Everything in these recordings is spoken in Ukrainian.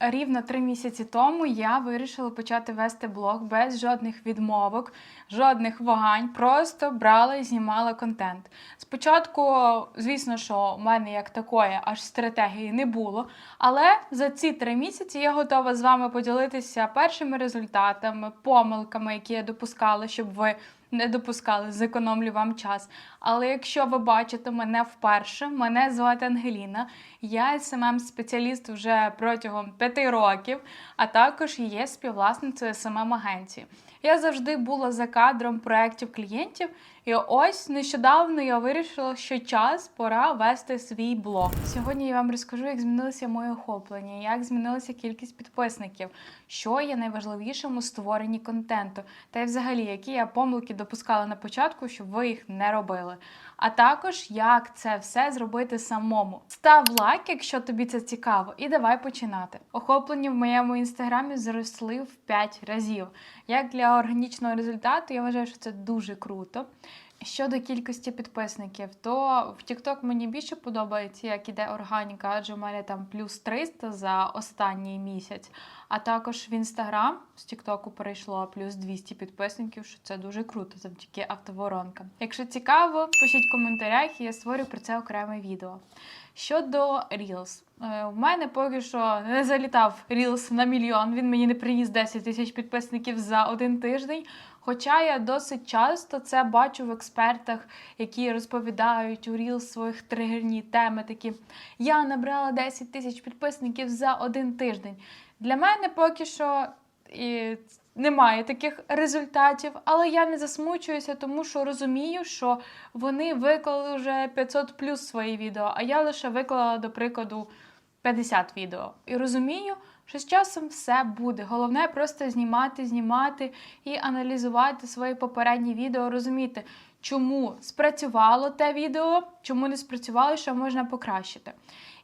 Рівно три місяці тому я вирішила почати вести блог без жодних відмовок, жодних вагань. Просто брала і знімала контент. Спочатку, звісно, що в мене як такої аж стратегії не було. Але за ці три місяці я готова з вами поділитися першими результатами, помилками, які я допускала, щоб ви не допускали, зекономлю вам час. Але якщо ви бачите мене вперше, мене звати Ангеліна, я smm спеціаліст вже протягом п'яти років, а також є співвласницею smm агенції. Я завжди була за кадром проєктів клієнтів, і ось нещодавно я вирішила, що час пора вести свій блог. Сьогодні я вам розкажу, як змінилося моє охоплення, як змінилася кількість підписників, що є найважливішим у створенні контенту, та й взагалі, які я помилки допускала на початку, щоб ви їх не робили. А також як це все зробити самому. Став лайк, якщо тобі це цікаво, і давай починати. Охоплення в моєму інстаграмі зросли в 5 разів. Як для органічного результату, я вважаю, що це дуже круто. Щодо кількості підписників, то в TikTok мені більше подобається, як іде органіка, адже в мене там плюс 300 за останній місяць. А також в Instagram з TikTok перейшло плюс 200 підписників, що це дуже круто завдяки автоворонкам. Якщо цікаво, пишіть в коментарях, і я створю про це окреме відео. Щодо Reels. Е, В мене поки що не залітав Reels на мільйон. Він мені не приніс 10 тисяч підписників за один тиждень. Хоча я досить часто це бачу в експертах, які розповідають у Reels своїх тригерні теми, такі я набрала 10 тисяч підписників за один тиждень. Для мене поки що і немає таких результатів, але я не засмучуюся, тому що розумію, що вони виклали вже 500 плюс свої відео, а я лише виклала, до прикладу, 50 відео. І розумію, що з часом все буде. Головне просто знімати, знімати і аналізувати свої попередні відео, розуміти, чому спрацювало те відео, чому не спрацювало, що можна покращити.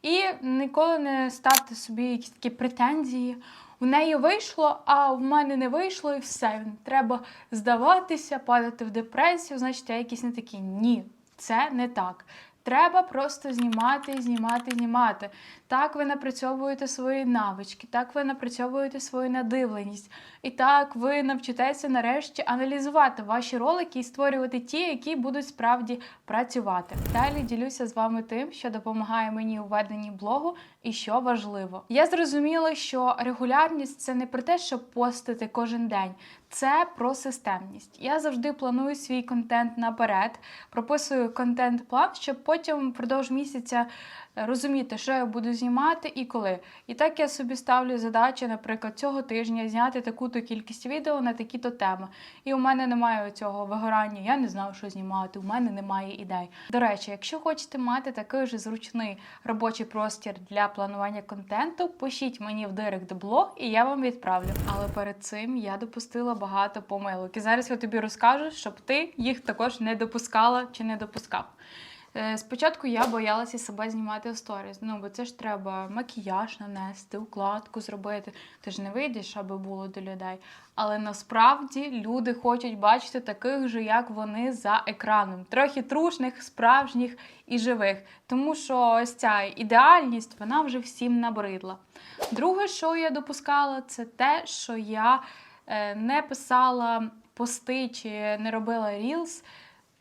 І ніколи не ставте собі якісь такі претензії. В неї вийшло, а в мене не вийшло, і все. Треба здаватися, падати в депресію, значить, я якісь не такі. Ні, це не так. Треба просто знімати, знімати, знімати. Так ви напрацьовуєте свої навички, так ви напрацьовуєте свою надивленість. І так ви навчитеся нарешті аналізувати ваші ролики і створювати ті, які будуть справді працювати. Далі ділюся з вами тим, що допомагає мені у веденні блогу і що важливо. Я зрозуміла, що регулярність це не про те, щоб постити кожен день. Це про системність. Я завжди планую свій контент наперед, прописую контент-план, щоб потім впродовж місяця розуміти, що я буду знімати і коли. І так я собі ставлю задачі, наприклад, цього тижня зняти таку-то кількість відео на такі-то теми. І у мене немає цього вигорання, я не знаю, що знімати, у мене немає ідей. До речі, якщо хочете мати такий же зручний робочий простір для планування контенту, пишіть мені в директ блог, і я вам відправлю. Але перед цим я допустила багато помилок. І зараз я тобі розкажу, щоб ти їх також не допускала чи не допускав. Е, Спочатку я боялася себе знімати в сторіс. Ну, бо це ж треба макіяж нанести, укладку зробити. Ти ж не вийдеш, аби було до людей. Але насправді люди хочуть бачити таких же, як вони за екраном. Трохи трушних, справжніх і живих. Тому що ось ця ідеальність вона вже всім набридла. Друге, що я допускала, це те, що я е, не писала пости чи не робила рілс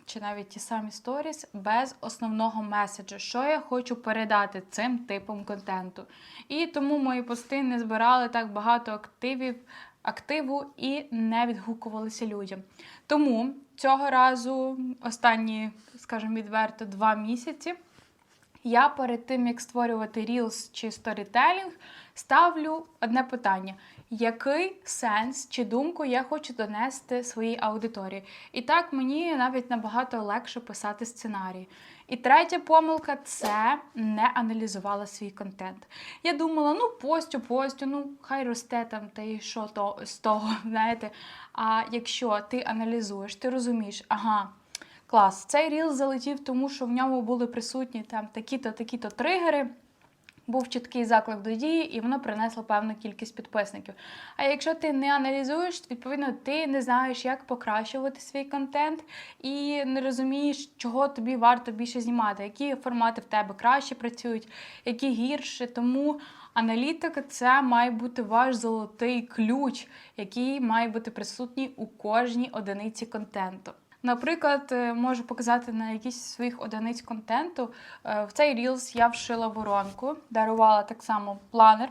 чи навіть ті самі сторіс без основного меседжу, що я хочу передати цим типом контенту. І тому мої пости не збирали так багато активів, активу і не відгукувалися людям. Тому цього разу, останні, скажімо, відверто, два місяці. Я перед тим, як створювати Reels чи сторітелінг, ставлю одне питання: який сенс чи думку я хочу донести своїй аудиторії? І так мені навіть набагато легше писати сценарії. І третя помилка це не аналізувала свій контент. Я думала, ну постю, постю, ну хай росте там та й що то з того, знаєте. А якщо ти аналізуєш, ти розумієш, ага. Клас, цей ріл залетів, тому що в ньому були присутні там такі-то, такі-то тригери. Був чіткий заклик до дії, і воно принесло певну кількість підписників. А якщо ти не аналізуєш, відповідно ти не знаєш, як покращувати свій контент і не розумієш, чого тобі варто більше знімати, які формати в тебе краще працюють, які гірше. Тому аналітика це має бути ваш золотий ключ, який має бути присутній у кожній одиниці контенту. Наприклад, е, можу показати на якісь своїх одиниць контенту. Е, В цей Reels я вшила воронку, дарувала так само планер.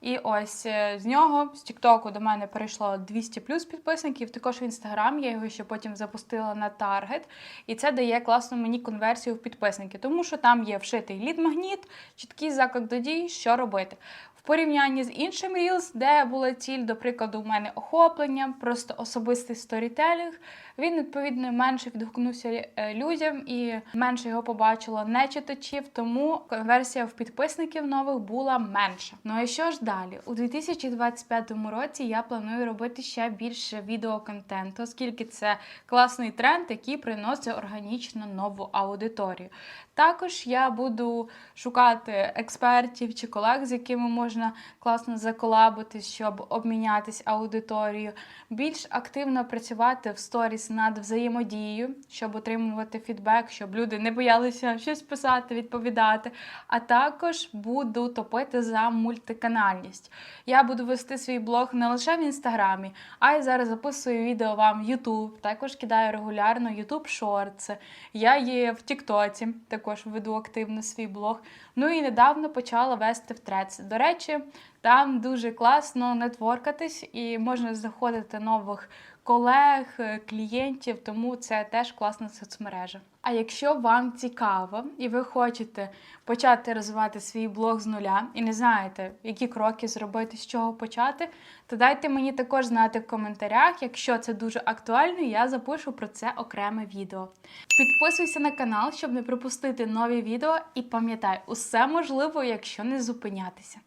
І ось е, з нього, з Тіктоку, до мене перейшло 200 плюс підписників. Також в інстаграм я його ще потім запустила на таргет. І це дає класну мені конверсію в підписники, тому що там є вшитий лід-магніт, чіткий заклик до дій, що робити. Порівнянні з іншим Reels, де була ціль, до прикладу, у мене охоплення, просто особистий сторітелінг, він відповідно менше відгукнувся е, людям і менше його побачило не читачів, тому конверсія в підписників нових була менша. Ну і що ж далі? У 2025 році я планую робити ще більше відеоконтенту, оскільки це класний тренд, який приносить органічно нову аудиторію. Також я буду шукати експертів чи колег, з якими можна класно заколабитись, щоб обмінятись аудиторією, більш активно працювати в сторіс над взаємодією, щоб отримувати фідбек, щоб люди не боялися щось писати, відповідати. А також буду топити за мультиканальність. Я буду вести свій блог не лише в інстаграмі, а й зараз записую відео вам в YouTube. Також кидаю регулярно YouTube Shorts. Я є в Тіктоці, також веду активно свій блог. Ну і недавно почала вести в Трец. До речі, там дуже класно нетворкатись і можна знаходити нових колег, е, клієнтів, тому це теж класна соцмережа. А якщо вам цікаво і ви хочете почати розвивати свій блог з нуля і не знаєте, які кроки зробити, з чого почати, то дайте мені також знати в коментарях. Якщо це дуже актуально, я запишу про це окреме відео. Підписуйся на канал, щоб не пропустити нові відео, і пам'ятай, усе можливо, якщо не зупинятися.